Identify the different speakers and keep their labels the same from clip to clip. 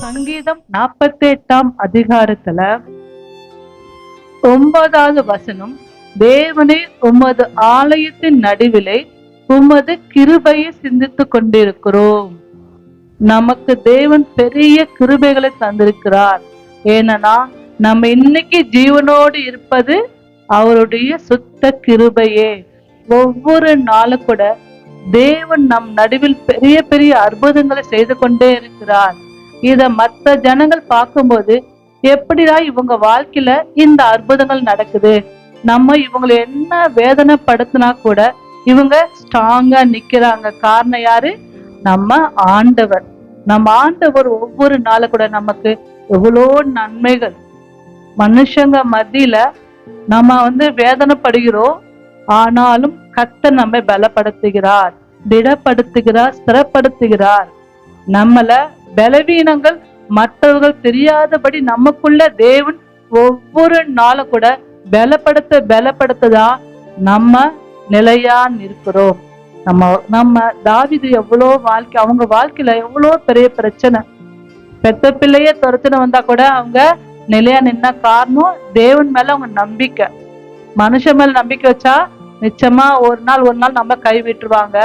Speaker 1: சங்கீதம் நாற்பத்தி எட்டாம் அதிகாரத்துல ஒன்பதாவது வசனம் தேவனே உமது ஆலயத்தின் நடுவிலே உமது கிருபையை சிந்தித்துக் கொண்டிருக்கிறோம். நமக்கு தேவன் பெரிய கிருபைகளை தந்திருக்கிறார். ஏன்னா நம்ம இன்னைக்கு ஜீவனோடு இருப்பது அவருடைய சுத்த கிருபையே. ஒவ்வொரு நாளும் கூட தேவன் நம் நடுவில் பெரிய பெரிய அற்புதங்களை செய்து கொண்டே இருக்கிறார். இத மத்த ஜனங்கள் பார்க்கும்போது எப்படிடா இவங்க வாழ்க்கையில இந்த அற்புதங்கள் நடக்குது? நம்ம இவங்களை என்ன வேதனைப்படுத்தினா கூட இவங்க ஸ்ட்ராங்கா நிக்கிறாங்க. காரணம் யாரு? நம்ம ஆண்டவர். நம்ம ஆண்டவர் ஒவ்வொரு நாளும் கூட நமக்கு எவ்வளோ நன்மைகள். மனுஷங்க மத்தியில நம்ம வந்து வேதனைப்படுகிறோம். ஆனாலும் கத்த நம்மை பலப்படுத்துகிறார் திடப்படுத்துகிறார் ஸ்திரப்படுத்துகிறார். நம்மள பலவீனங்கள் மற்றவர்கள் தெரியாதபடி நமக்குள்ள தேவன் ஒவ்வொரு நாளும் கூட பலப்படுத்த பலப்படுத்ததா நம்ம நிலையா நிற்கிறோம். நம்ம நம்ம தாவிது எவ்வளோ வாழ்க்கை அவங்க வாழ்க்கையில எவ்வளோ பெரிய பிரச்சனை. பெத்த பிள்ளைய துரத்துன வந்தா கூட அவங்க நிலையா நின்ன காரணம் தேவன் மேல அவங்க நம்பிக்கை. மனுஷன் மேல நம்பிக்கை வச்சா நிச்சயமா ஒரு நாள் ஒரு நாள் நம்ம கை விட்டுருவாங்க.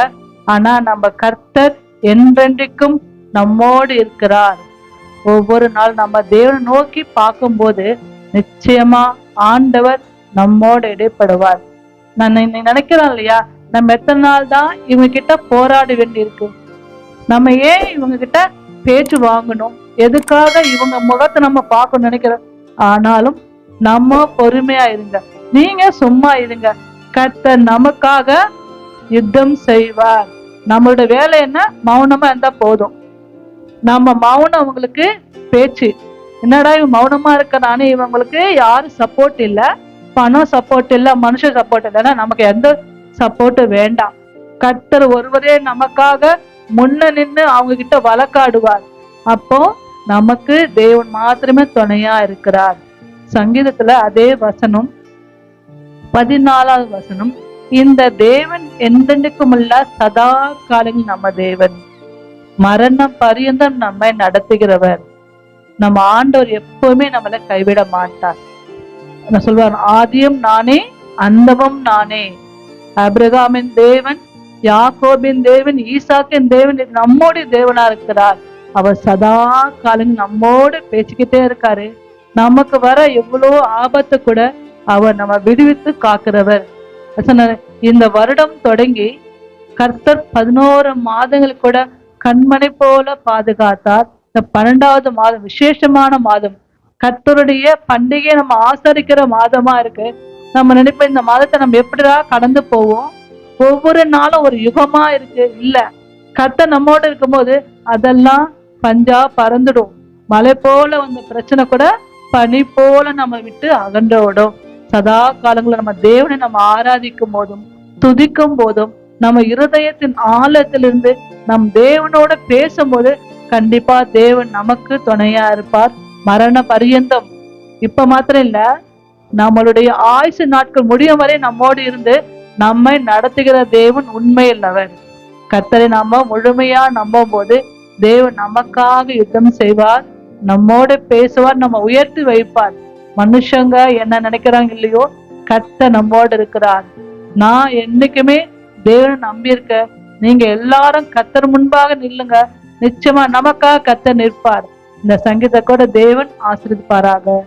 Speaker 1: ஆனா நம்ம கர்த்தர் என்றென்றைக்கும் நம்மோடு இருக்கிறார். ஒவ்வொரு நாள் நம்ம தேவனை நோக்கி பார்க்கும்போது நிச்சயமா ஆண்டவர் நம்மோடு இடைப்படுவார். நான் இன்னைக்கு நினைக்கிறேன் இல்லையா? நம்ம எத்தனை நாள் தான் இவங்க கிட்ட போராட வேண்டியிருக்கு? நம்ம ஏன் இவங்க கிட்ட பேச்சு வாங்கணும்? எதுக்காக இவங்க முகத்தை நம்ம பார்க்கணும் நினைக்கிறோம்? ஆனாலும் நம்ம பொறுமையா இருங்க. நீங்க சும்மா இருங்க. கத்த நமக்காக யுத்தம் செய்வார். நம்மளோட வேலை என்ன? மௌனமா இருந்தா போதும். நம்ம மௌனம் அவங்களுக்கு பேச்சு. என்னடா இவன் மௌனமா இருக்கிறானே இவங்களுக்கு யாரும் சப்போர்ட் இல்ல. பணம் சப்போர்ட் இல்ல மனுஷ சப்போர்ட் இல்லைன்னா நமக்கு எந்த சப்போர்ட்டும் வேண்டாம். கர்த்தர் ஒருவரே நமக்காக முன்ன நின்று அவங்க கிட்ட வழக்காடுவார். அப்போ நமக்கு தேவன் மாத்திரமே துணையா இருக்கிறார். சங்கீதத்துல அதே வசனம் பதினாலாவது வசனம் இந்த தேவன் என்றென்றைக்குமுள்ள சதா காலங்கள் நம்ம தேவன். மரணம் பரியந்தம் நம்மை நடத்துகிறவர். நம்ம ஆண்டவர் எப்பவுமே நம்மளை கைவிட மாட்டார். நான் சொல்வார் ஆதியும் நானே அந்தமும் நானே. அபிரகாமின் தேவன் யாக்கோபின் தேவன் ஈசாக்கின் தேவன் நம்மோடைய தேவனா இருக்கிறார். அவர் சதா காலம் நம்மோடு பேசிக்கிட்டே இருக்காரு. நமக்கு வர எவ்வளோ ஆபத்து கூட அவர் நம்ம விடுவித்து காக்கிறவர். இந்த வருடம் தொடங்கி கர்த்தர் பதினோரு மாதங்கள் கூட கண்மணி போல பாதுகாத்தார். இந்த பன்னெண்டாவது மாதம் விசேஷமான மாதம். கத்தருடைய பண்டிகையை நம்ம ஆசரிக்கிற மாதமா இருக்கு. நம்ம நினைப்போம் இந்த மாதத்தை நம்ம எப்படிடா கடந்து போவோம்? ஒவ்வொரு நாளும் ஒரு யுகமா இருக்கு. இல்ல கத்த நம்மோட இருக்கும்போது அதெல்லாம் பஞ்சா பறந்துடும். மலை போல வந்த பிரச்சனை கூட பனி போல நம்ம விட்டு அகன்ற விடும். சதா காலங்களில் நம்ம தேவனை நம்ம ஆராதிக்கும் போதும் துதிக்கும் போதும் நம்ம இருதயத்தின் ஆழத்திலிருந்து நம் தேவனோட பேசும்போது கண்டிப்பா தேவன் நமக்கு துணையா இருப்பார். மரண பரியந்தம். இப்ப மாத்திரம் இல்ல நம்மளுடைய ஆயுசு நாட்கள் முடியும் வரை நம்மோடு இருந்து நம்மை நடத்துகிற தேவன் உண்மையுள்ளவர். கர்த்தரை நாம முழுமையா நம்பும் போது தேவன் நமக்காக யுத்தம் செய்வார் நம்மோட பேசுவார் நம்ம உயர்த்தி வைப்பார். மனுஷங்க என்ன நினைக்கிறாங்க இல்லையோ கத்த நம்மோடு இருக்கிறார். நான் என்னைக்குமே தேவனை நம்பியிருக்க நீங்க எல்லாரும் கத்தர் முன்பாக நில்லுங்க. நிச்சயமா நமக்காக கத்த நிற்பார். இந்த சங்கீத கூட தேவன் ஆசிரிப்பாராக